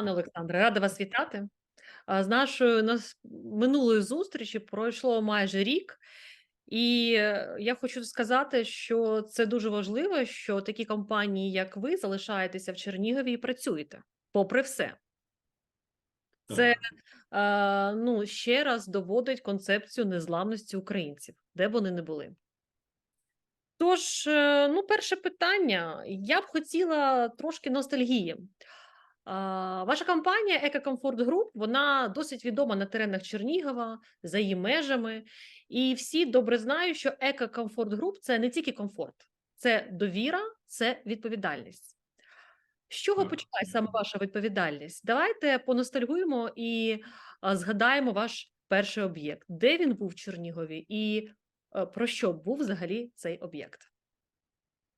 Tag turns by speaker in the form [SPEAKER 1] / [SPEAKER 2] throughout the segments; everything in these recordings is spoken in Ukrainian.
[SPEAKER 1] Пане Олександре, рада вас вітати. З нашої нас минулої зустрічі пройшло майже рік, і е, я хочу сказати, що це дуже важливо, що такі компанії, як ви, залишаєтеся в Чернігові і працюєте, попри все. Це ну, ще раз доводить концепцію незламності українців, де б вони не були. Тож, е, ну, перше питання. Я б хотіла трошки ностальгії. Ваша компанія Екокомфорт Груп вона досить відома на теренах Чернігова за її межами, і всі добре знають, що Екокомфорт Груп це не тільки комфорт, це довіра, це відповідальність. З чого
[SPEAKER 2] Так.
[SPEAKER 1] почалась саме ваша відповідальність? Давайте поностальгуємо і згадаємо ваш перший об'єкт, де він був в Чернігові, і е, про що був взагалі цей об'єкт.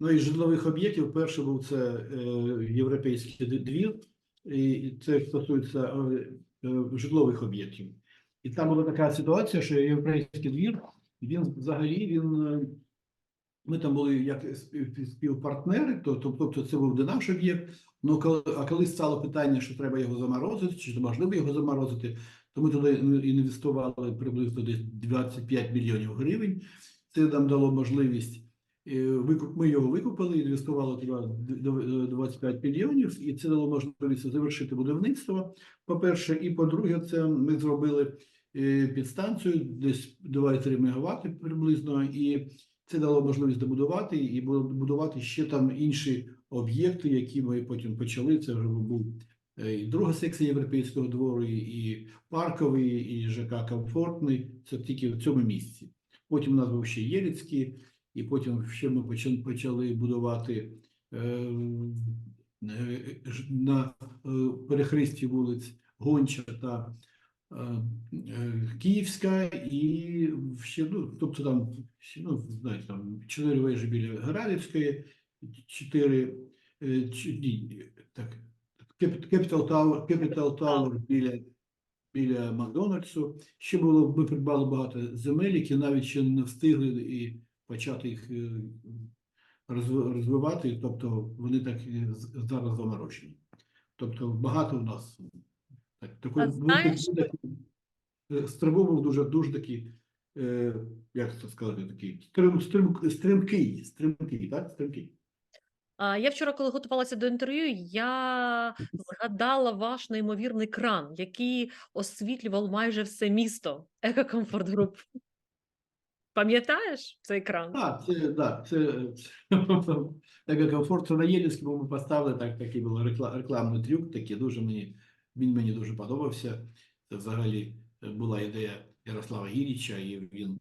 [SPEAKER 2] Ну, із житлових об'єктів перший був це е, європейський двір, і це стосується е, е, житлових об'єктів. І там була така ситуація, що європейський двір, він взагалі він. е, Ми там були як спів- співпартнери, то, то- тобто це був не наш об'єкт. Ну, коли, а коли стало питання, що треба його заморозити, чи можливо його заморозити, то ми туди інвестували приблизно десь 25 мільйонів гривень. Це нам дало можливість Викуп, ми його викупили, інвестували туди д- д- 25 мільйонів, і це дало можливість завершити будівництво. По-перше, і по-друге, це ми зробили е, підстанцію десь 2,3 МВт приблизно, і це дало можливість добудувати і бу- будувати ще там інші об'єкти, які ми потім почали. Це вже був е, і друга секція європейського двору, і парковий, і ЖК комфортний. Це тільки в цьому місці. Потім у нас був ще Єліцький. І потім ще ми почали, будувати е, е, ж- на е, перехресті вулиць Гонча та е, е, Київська, і ще, ну, тобто там, ну, знаєте, там чотири вежі біля Гралівської, чотири, е, ні, так, Capital Tower, Capital Tower біля біля Макдональдсу. Ще було, ми придбали багато земель, які навіть ще не встигли і почати їх е, розвивати, тобто вони так зараз заморожені. Тобто багато у нас так, такої
[SPEAKER 1] знаєш,
[SPEAKER 2] стрибок був дуже дуже такий, е, як це сказати, такий стрим, стрим, стрімкий, стрімкий, так? Стрімкий.
[SPEAKER 1] А, Я вчора, коли готувалася до інтерв'ю, я згадала ваш неймовірний кран, який освітлював майже все місто Екокомфорт Груп. Пам'ятаєш цей кран?
[SPEAKER 2] Так, це, да, це така комфорт. Це на Єлівському ми поставили так, такий був рекла- рекламний трюк, такий дуже мені, він мені дуже подобався. Це взагалі е, була ідея Ярослава Ілліча, і він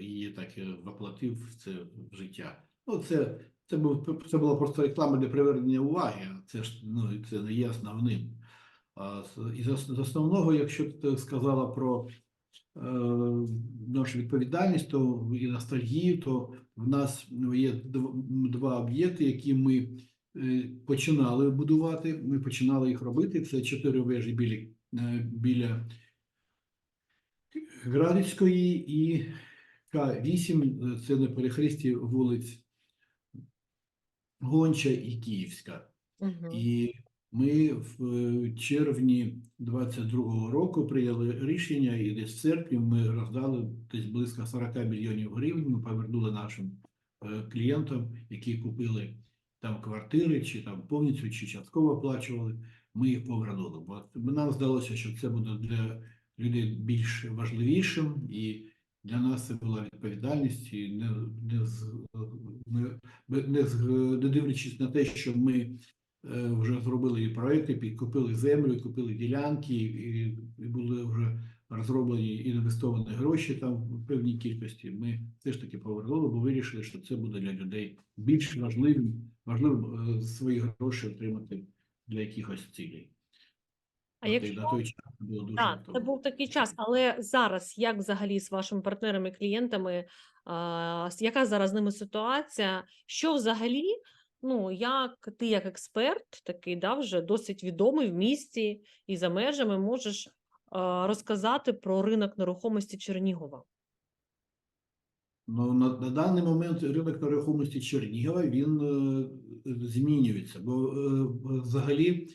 [SPEAKER 2] її, так і воплотив в це в життя. Ну, це, це, був, це була просто реклама для привернення уваги, це ж ну, це не є основним. А з- з основного, якщо ти сказала про е, нашу відповідальність, то і ностальгію, то в нас ну, є два об'єкти, які ми е, починали будувати. Ми починали їх робити. Це чотири вежі біля, е, біля Градицької і К8, це на перехресті вулиць Гонча і Київська.
[SPEAKER 1] Угу.
[SPEAKER 2] І ми в е, червні 22-го року прийняли рішення, і десь в серпні ми роздали десь близько 40 мільйонів гривень. Ми повернули нашим е, клієнтам, які купили там квартири, чи там повністю, чи частково оплачували. Ми їх повернули. Бо нам здалося, що це буде для людей більш важливішим, і для нас це була відповідальність, і не, не, не, не, не дивлячись на те, що ми вже зробили і проекти, підкупили землю, купили ділянки, і, і були вже розроблені і інвестовані гроші там в певній кількості. Ми все ж таки повернули, бо вирішили, що це буде для людей більш важливим, важливим е, свої гроші отримати для якихось цілей.
[SPEAKER 1] А якщо
[SPEAKER 2] на той час було дуже
[SPEAKER 1] Так, це був такий час, але зараз як взагалі з вашими партнерами, клієнтами, а, яка зараз з ними ситуація? Що взагалі, ну як ти як експерт, такий да, вже досить відомий в місті і за межами, можеш розказати про ринок нерухомості Чернігова?
[SPEAKER 2] Ну, на, на даний момент ринок нерухомості Чернігова він е, змінюється, бо е, взагалі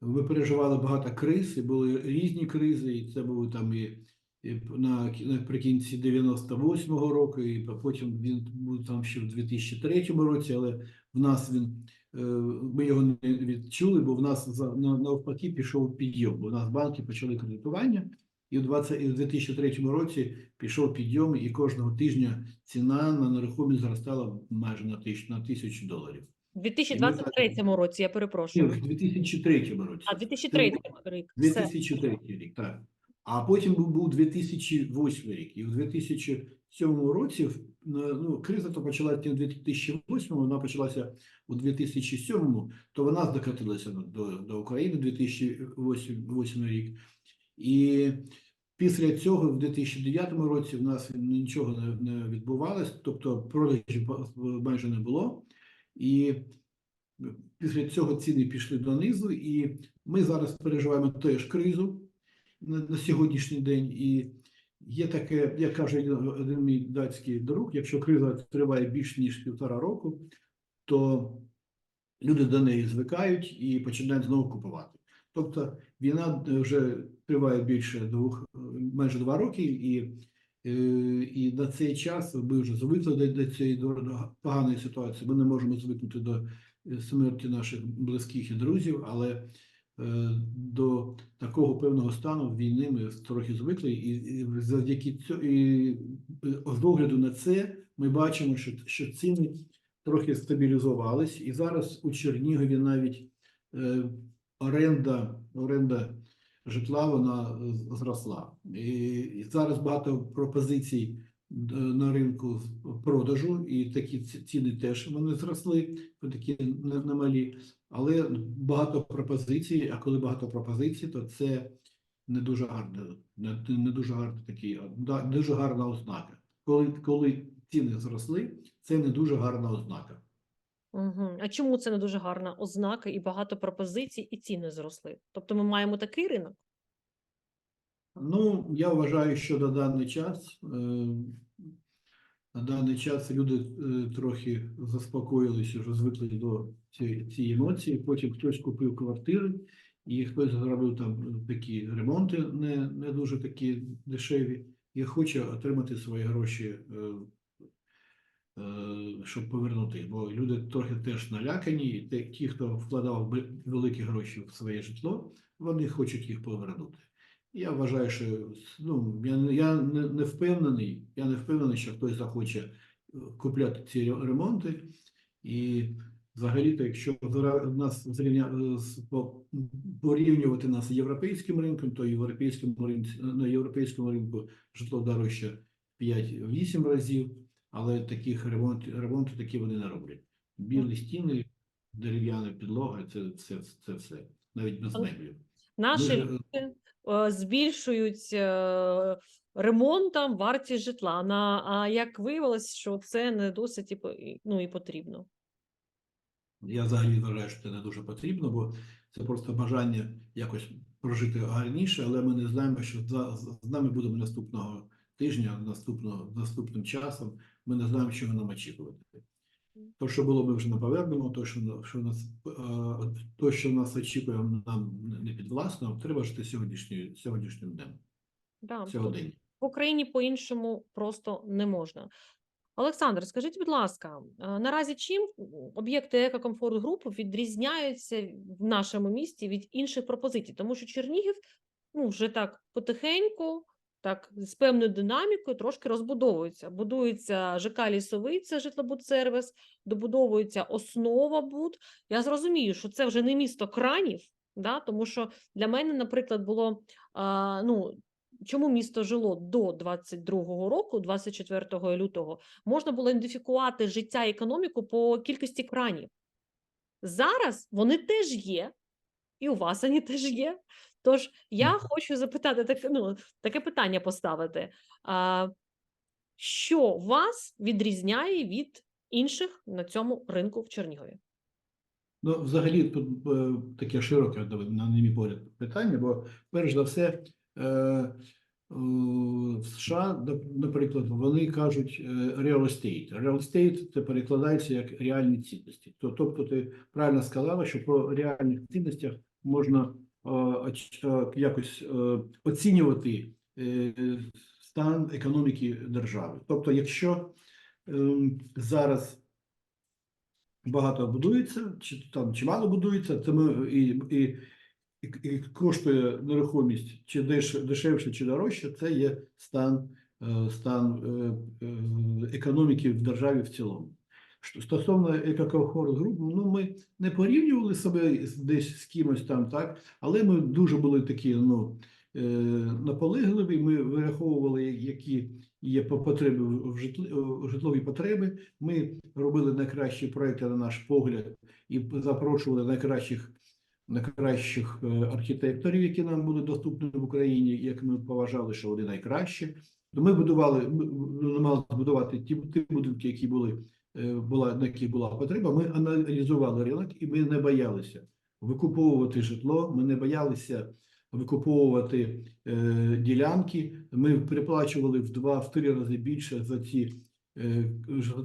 [SPEAKER 2] ми переживали багато криз, і були різні кризи, і це були там і, і на, наприкінці 98-го року, і потім він був там ще в 2003 році, але в нас він, е, ми його не відчули, бо в нас навпаки пішов підйом, бо в нас банки почали кредитування, і в 20, і в 2003 році пішов підйом, і кожного тижня ціна на нерухомість зростала майже на тисячу, на тисячу доларів.
[SPEAKER 1] У 2023 році, я
[SPEAKER 2] Ні,
[SPEAKER 1] перепрошую.
[SPEAKER 2] в 2003 році.
[SPEAKER 1] А 2003 рік. Все.
[SPEAKER 2] 2003 рік, так. А потім був, був 2008 рік. І в 2007 році ну, криза то почалася в 2008, вона почалася у 2007, то вона докотилася до, до України 2008 рік. І після цього, в 2009 році, в нас нічого не, не відбувалося, тобто продажів майже не було. І після цього ціни пішли донизу, і ми зараз переживаємо теж кризу на, на сьогоднішній день. І є таке, як каже один- мій датський друг, якщо криза триває більш ніж півтора року, то люди до неї звикають і починають знову купувати. Тобто війна вже триває більше двох, майже два роки, і, е, і на цей час ми вже звикли до, цієї поганої ситуації. Ми не можемо звикнути до е, смерті наших близьких і друзів, але до такого певного стану війни ми трохи звикли, і, завдяки цьому і е, з огляду на це ми бачимо, що, що ціни трохи стабілізувались, і зараз у Чернігові навіть е, оренда, оренда житла вона зросла. І, і зараз багато пропозицій е, на ринку продажу, і такі ціни теж вони зросли, такі немалі. Але багато пропозицій, а коли багато пропозицій, то це не дуже гарно, не, не дуже гарно такий, дуже гарна ознака. Коли, коли ціни зросли, це не дуже гарна ознака.
[SPEAKER 1] Угу. А чому це не дуже гарна ознака і багато пропозицій, і ціни зросли? Тобто ми маємо такий ринок?
[SPEAKER 2] Ну, я вважаю, що на даний час, е, на даний час люди е, трохи заспокоїлися, вже звикли до цієї, цієї емоції. Потім хтось купив квартири, і хтось зробив там такі ремонти не, не дуже такі дешеві, і хоче отримати свої гроші, е, щоб повернути. Бо люди трохи теж налякані, і ті, хто вкладав великі гроші в своє житло, вони хочуть їх повернути. Я вважаю, що ну, я, я не, не впевнений, я не впевнений, що хтось захоче е, купляти ці ремонти. І взагалі-то, якщо нас зрівня, порівнювати нас з європейським ринком, то європейському ринку, на європейському ринку житло дорожче 5-8 разів, але таких ремонт, ремонту такі вони не роблять. Білі стіни, дерев'яна підлога, це, це, це все, навіть без меблів.
[SPEAKER 1] Наші
[SPEAKER 2] Дуже,
[SPEAKER 1] е, збільшують е, ремонтом вартість житла. На, а як виявилось, що це не досить і, ну, і потрібно.
[SPEAKER 2] Я взагалі вважаю, що це не дуже потрібно, бо це просто бажання якось прожити гарніше, але ми не знаємо, що за, з нами буде наступного тижня, наступного, наступним часом. Ми не знаємо, що нам очікувати. То, що було, ми вже не повернемо, то, що, що нас, е, то, що нас очікує, нам не підвласно, треба жити сьогоднішньою, сьогоднішнім днем,
[SPEAKER 1] Да, в Україні по-іншому просто не можна. Олександр, скажіть, будь ласка, е, наразі чим об'єкти екокомфорт груп відрізняються в нашому місті від інших пропозицій? Тому що Чернігів ну, вже так потихеньку, так з певною динамікою трошки розбудовується. Будується ЖК «Лісовий», це житлобудсервіс, добудовується основа буд. Я зрозумію, що це вже не місто кранів, да? тому що для мене, наприклад, було а, ну, чому місто жило до 22-го року, 24 лютого, можна було ідентифікувати життя і економіку по кількості кранів. Зараз вони теж є, і у вас вони теж є. Тож я хочу запитати таке, ну, таке питання поставити. А, що вас відрізняє від інших на цьому ринку в Чернігові?
[SPEAKER 2] Ну, взагалі, тут е, таке широке, на мій погляд, питання, бо перш за все, е, в США, наприклад, вони кажуть е, real estate. Real estate це перекладається як реальні цінності. Тобто, ти правильно сказала, що по реальних цінностях можна якось е, оцінювати е, стан економіки держави. Тобто, якщо ем, зараз багато будується, чи там чимало будується, це ми і, і, і, коштує нерухомість чи деш, дешевше, чи дорожче, це є стан, е, стан е, е, економіки в державі в цілому. Стосовно екокомфорт груп, ну ми не порівнювали себе десь з кимось там, так, але ми дуже були такі ну, е, наполегливі. Ми вираховували, які є потреби в житлі, в житлові потреби. Ми робили найкращі проекти на наш погляд і запрошували найкращих найкращих е, архітекторів, які нам були доступні в Україні, як ми поважали, що вони найкращі. Ми будували, ми намагалися будувати ті, ті будинки, які були е, була на яких була потреба. Ми аналізували ринок, і ми не боялися викуповувати житло. Ми не боялися викуповувати е, ділянки. Ми переплачували в два в три рази більше за ці е,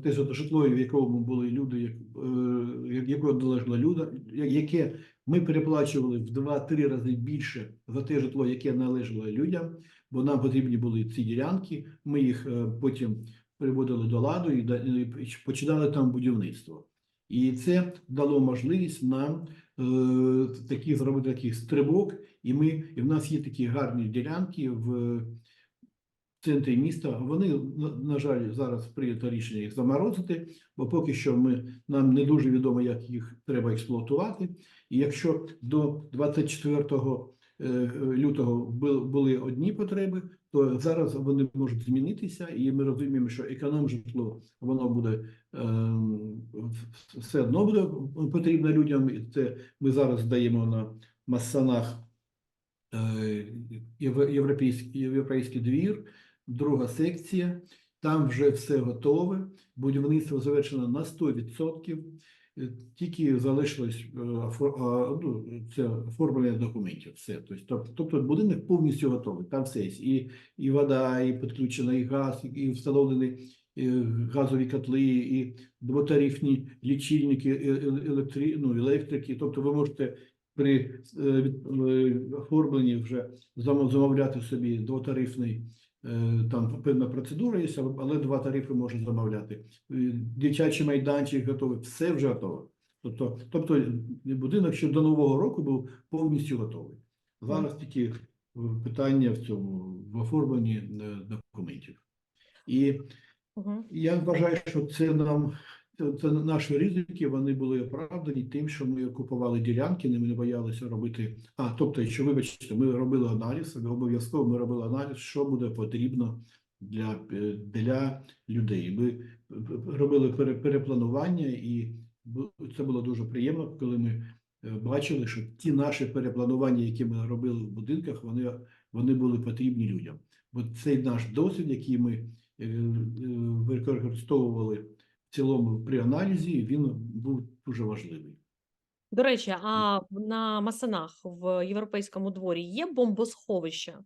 [SPEAKER 2] те житло, в якому були люди, е, як- якого належало люда, яке ми переплачували в два-три рази більше за те житло, яке належало людям, бо нам потрібні були ці ділянки. Ми їх е, потім приводили до ладу і починали там будівництво. І це дало можливість нам е, такі зробити такий стрибок, і ми і в нас є такі гарні ділянки в центрі міста. Вони на, жаль зараз прийнято рішення їх заморозити, бо поки що ми нам не дуже відомо, як їх треба експлуатувати. І якщо до 24 е, лютого були одні потреби, то зараз вони можуть змінитися, і ми розуміємо, що економ житло воно буде ем, все одно буде потрібно людям. І це ми зараз даємо на Массанах е, європейський, європейський двір, друга секція. Там вже все готове. Будівництво завершено на 100%. Е, Тільки залишилось е, ну, це оформлення документів. Все. Тобто, тобто будинок повністю готовий. Там все є. І, і вода, і підключена, і газ, і, встановлені е, газові котли, і двотарифні лічильники електри, ну, електрики. Тобто ви можете при оформленні вже зам- замовляти собі двотарифний там певна процедура є, але два тарифи можна замовляти. Е, Дитячий майданчик готовий, все вже готове. Тобто, тобто будинок ще до Нового року був повністю готовий. Зараз тільки е, питання в цьому в оформленні е, документів. І
[SPEAKER 1] Угу.
[SPEAKER 2] я вважаю, що це нам це, наші ризики. Вони були оправдані тим, що ми купували ділянки, ми не боялися робити. А тобто, що вибачте, ми робили аналіз, обов'язково ми робили аналіз, що буде потрібно для, е, для людей. Ми е, робили пере- перепланування, і це було дуже приємно, коли ми е, бачили, що ті наші перепланування, які ми робили в будинках, вони, вони були потрібні людям. Бо цей наш досвід, який ми використовували в цілому при аналізі, він був дуже важливий.
[SPEAKER 1] До речі, а на Масанах в європейському дворі є бомбосховище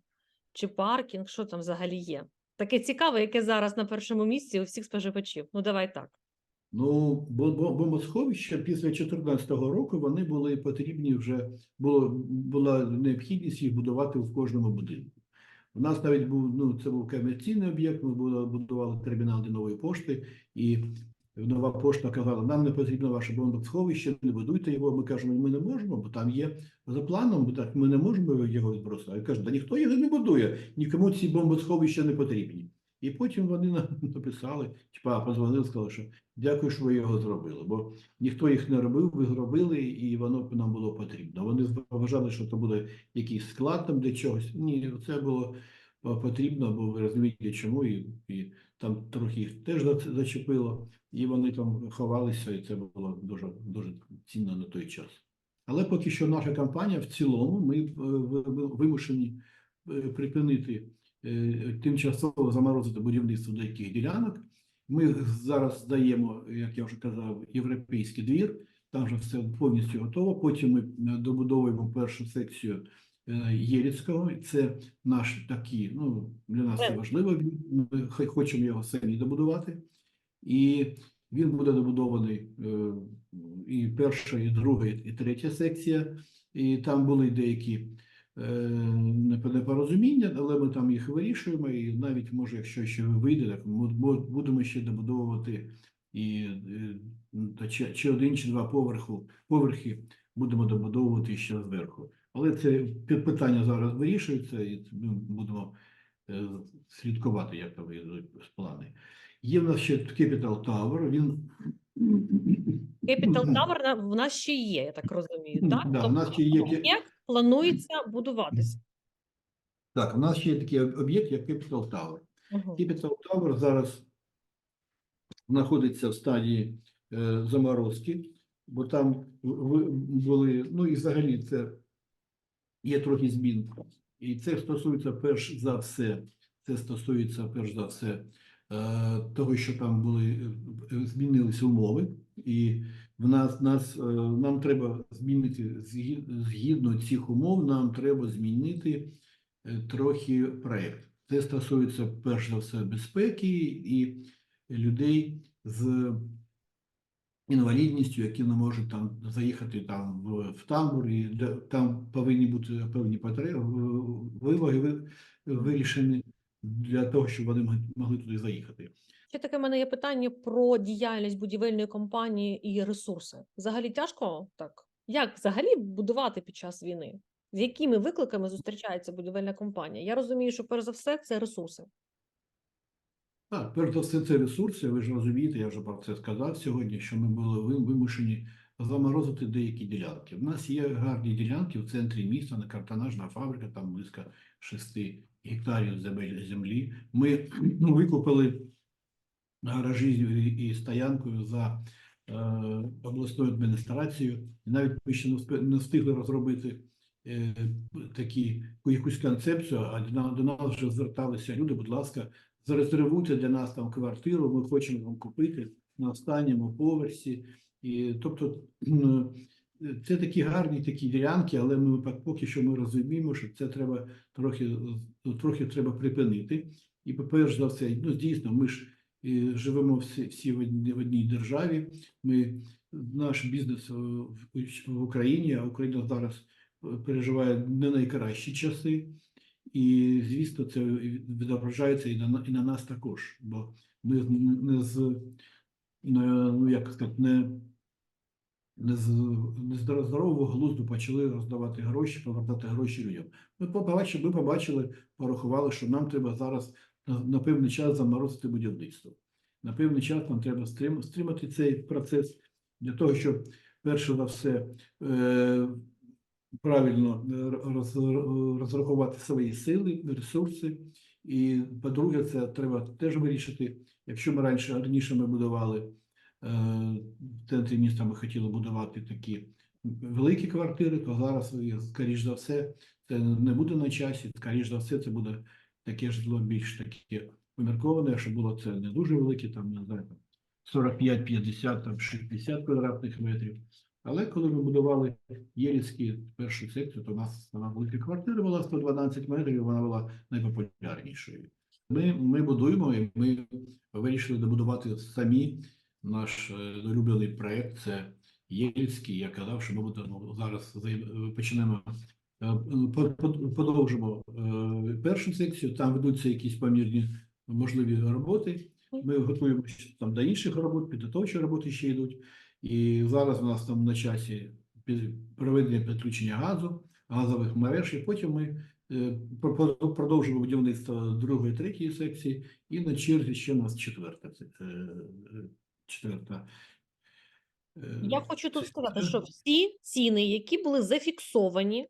[SPEAKER 1] чи паркінг? Що там взагалі є? Таке цікаве, яке зараз на першому місці у всіх споживачів. Ну, давай так.
[SPEAKER 2] Ну, бо, бо бомбосховища після 2014 року вони були потрібні вже було була необхідність їх будувати в кожному будинку. У нас навіть був ну це був комерційний об'єкт. Ми будували термінал для нової пошти, і нова пошта казала: нам не потрібно ваше бомбосховище, не будуйте його. Ми кажемо, ми не можемо, бо там є за планом. Бо так ми не можемо його відбросити. Кажуть, да ніхто його не будує, нікому ці бомбосховища не потрібні. І потім вони написали, типа позвонили, сказали, що дякую, що ви його зробили. Бо ніхто їх не робив, ви зробили, і воно нам було потрібно. Вони вважали, що це буде якийсь склад там для чогось. Ні, це було е, потрібно, бо ви розумієте, чому, і, і там трохи їх теж зачепило, і вони там ховалися, і це було дуже, дуже цінно на той час. Але поки що наша компанія в цілому, ми е, ви- ви- вимушені е, припинити тимчасово заморозити будівництво деяких ділянок. Ми зараз здаємо, як я вже казав, європейський двір, там вже все повністю готово. Потім ми е, добудовуємо першу секцію е, Єліцького. Це наш такий, ну для нас це
[SPEAKER 1] Е.
[SPEAKER 2] важливо. Ми хочемо його самі добудувати. І він буде добудований е, і перша, і друга, і третя секція. і там були деякі е, непорозуміння, але ми там їх вирішуємо, і навіть може, якщо ще вийде, так ми будемо ще добудовувати і е, та чи, чи один, чи два поверху, поверхи будемо добудовувати ще зверху. Але це питання зараз вирішується, і ми будемо е, слідкувати, як там вийдуть плани. Є в нас ще Capital Tower, він
[SPEAKER 1] Capital Tower в нас ще є, я так розумію. Так?
[SPEAKER 2] Да,
[SPEAKER 1] Тобто
[SPEAKER 2] нас ще є
[SPEAKER 1] як планується будуватися?
[SPEAKER 2] Так, у нас ще є такий об'єкт, як Capital Tower.
[SPEAKER 1] Мгм.
[SPEAKER 2] Capital Tower зараз знаходиться в стадії е, заморозки, бо там були, ну і взагалі це є трохи змін. І це стосується перш за все, це стосується перш за все е, того, що там були е, змінилися умови, і в нас, нас е, нам треба змінити згідно цих умов, нам треба змінити е, трохи проект. Це стосується перш за все безпеки і людей з інвалідністю, які не можуть там заїхати там в, в тамбур, і там повинні бути певні потреби, вимоги ви- вирішені для того, щоб вони могли туди заїхати.
[SPEAKER 1] Ще таке в мене є питання про діяльність будівельної компанії і ресурси. Взагалі тяжко так? Як взагалі будувати під час війни? З якими викликами зустрічається будівельна компанія? Я розумію, що перш за все це ресурси.
[SPEAKER 2] Так, перш за все, це ресурси. Ви ж розумієте, я вже про це сказав сьогодні, що ми були вимушені заморозити деякі ділянки. У нас є гарні ділянки в центрі міста, на картонажна фабрика, там близько 6 гектарів землі. Ми ну, викупили гаражі і- стоянкою за е, обласною адміністрацією. І навіть ми ще не встигли розробити е, такі якусь концепцію, а до нас вже зверталися люди, будь ласка, зарезервуйте для нас там квартиру, ми хочемо вам купити на останньому поверсі. І тобто це такі гарні такі ділянки, але ми поки що ми розуміємо, що це треба трохи, трохи треба припинити. І перш за все, ну дійсно, ми ж живемо всі, всі в одній, в одній державі. Ми наш бізнес е, в, Україні, а Україна зараз е, переживає не найкращі часи. І, звісно, це відображається і на, і на нас також, бо ми не з ну як сказати, не, не з не з здорового глузду почали роздавати гроші, повертати гроші людям. Ми побачили, ми побачили, порахували, що нам треба зараз на, певний час заморозити будівництво. На певний час нам треба стрим, стримати цей процес для того, щоб перше за все е, правильно е, розрахувати свої сили, ресурси. І по-друге, це треба теж вирішити. Якщо ми раніше раніше ми будували е, в центрі міста, ми хотіли будувати такі великі квартири, то зараз, скоріш за все, це не буде на часі. Скоріш за все, це буде таке житло більш таке помірковане, що було це не дуже велике, там не знаю, 45, 50, там 60 квадратних метрів. Але коли ми будували Єльський першу секцію, то у нас вона велика квартира була 112 метрів, вона була найпопулярнішою. Ми, ми будуємо і ми вирішили добудувати самі наш е, улюблений проект. Це Єльський. Я казав, що ми будемо зараз зай- почнемо е, по- по- подовжимо е, першу секцію. Там ведуться якісь помірні можливі роботи. Ми готуємося там до інших робот, підготовчі роботи ще йдуть. І зараз у нас там на часі проведення підключення газу, газових мереж, і потім ми е, про- про- продовжимо будівництво другої, третьої секції, і на черзі ще у нас четверта. е, е, четверта. е,
[SPEAKER 1] Я хочу тут сказати, що всі ціни, які були зафіксовані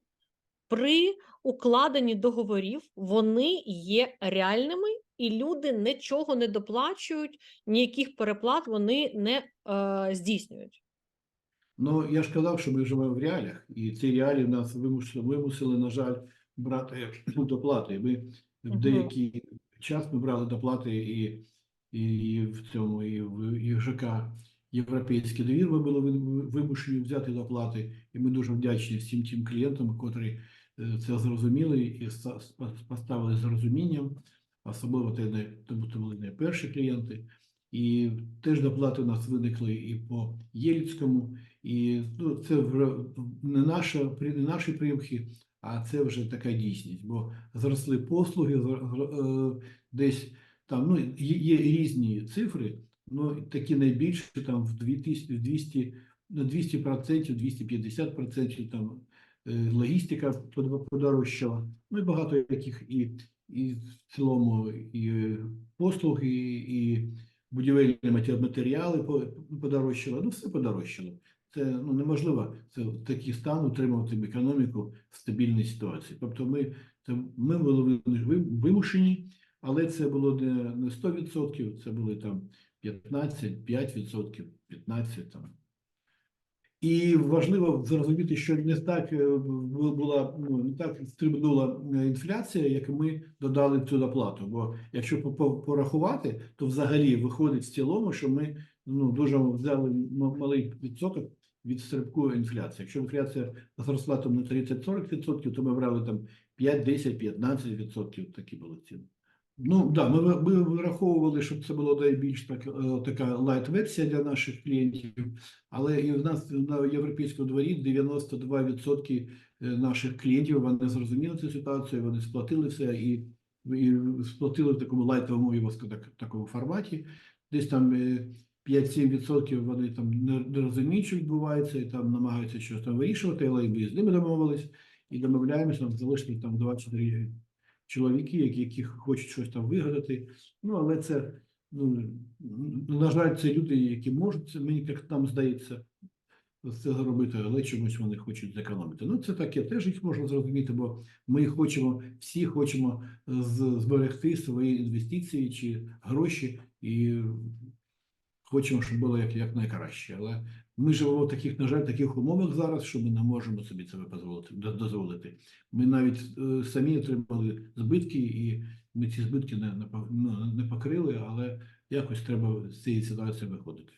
[SPEAKER 1] при укладенні договорів, вони є реальними, і люди нічого не доплачують, ніяких переплат вони не е, здійснюють.
[SPEAKER 2] Ну, я ж казав, що ми живемо в реаліях, і ці реалії нас вимусили, вимусили, на жаль, брати доплати. Ми в деякий час ми брали доплати і, і в цьому, і в і в ЖК Європейський двір ми були вимушені взяти доплати, і ми дуже вдячні всім тим клієнтам, котрі це зрозуміли і ста- поставили з розумінням, особливо тому це були не перші клієнти. І теж доплати у нас виникли і по Єльському, І ну, це вже не наша не наші примхи, а це вже така дійсність. Бо зросли послуги, е, десь там ну, є, різні цифри, ну такі найбільші там в 2000, в 200, на 200%, 250% там логістика под- подорожчала. Ну і багато яких і, і в цілому і е, послуги, і будівельні матеріали по- подорожчало. Ну все подорожчало. Це ну неможливо це в такий стан утримувати економіку в стабільній ситуації. Тобто, ми це ми були вимушені, але це було не, не 100%, це були там 15, 5%, 15 там. І важливо зрозуміти, що не так е, була ну, не так стрибнула е, інфляція, як ми додали цю доплату. Бо якщо по- по- порахувати, то взагалі виходить в цілому, що ми ну дуже взяли малий відсоток від стрибку інфляції. Якщо інфляція зросла там на 30-40%, то ми брали там 5, 10, 15% такі були ціни. Ну да, ми, ми вираховували, щоб це було найбільш так, е, така лайт-версія для наших клієнтів, але і в нас на європейському дворі 92% наших клієнтів вони зрозуміли цю ситуацію, вони сплатили все і, і сплатили в такому лайтовому його так, такому форматі. Десь там е, 5-7% вони там не, розуміють, що відбувається, і там намагаються щось там вирішувати, але ми з ними домовились і домовляємося, нам залишили там 24 чоловіки, які, хочуть щось там вигадати. Ну, але це, ну, на жаль, це люди, які можуть, мені як нам здається, це зробити, але чомусь вони хочуть зекономити. Ну, це таке, теж їх можна зрозуміти, бо ми хочемо, всі хочемо зберегти свої інвестиції чи гроші і хочемо, щоб було як, як найкраще. Але ми живемо в таких, на жаль, таких умовах зараз, що ми не можемо собі це дозволити. Ми навіть е, самі отримали збитки, і ми ці збитки не, не, ну, не покрили, але якось треба з цієї ситуації виходити.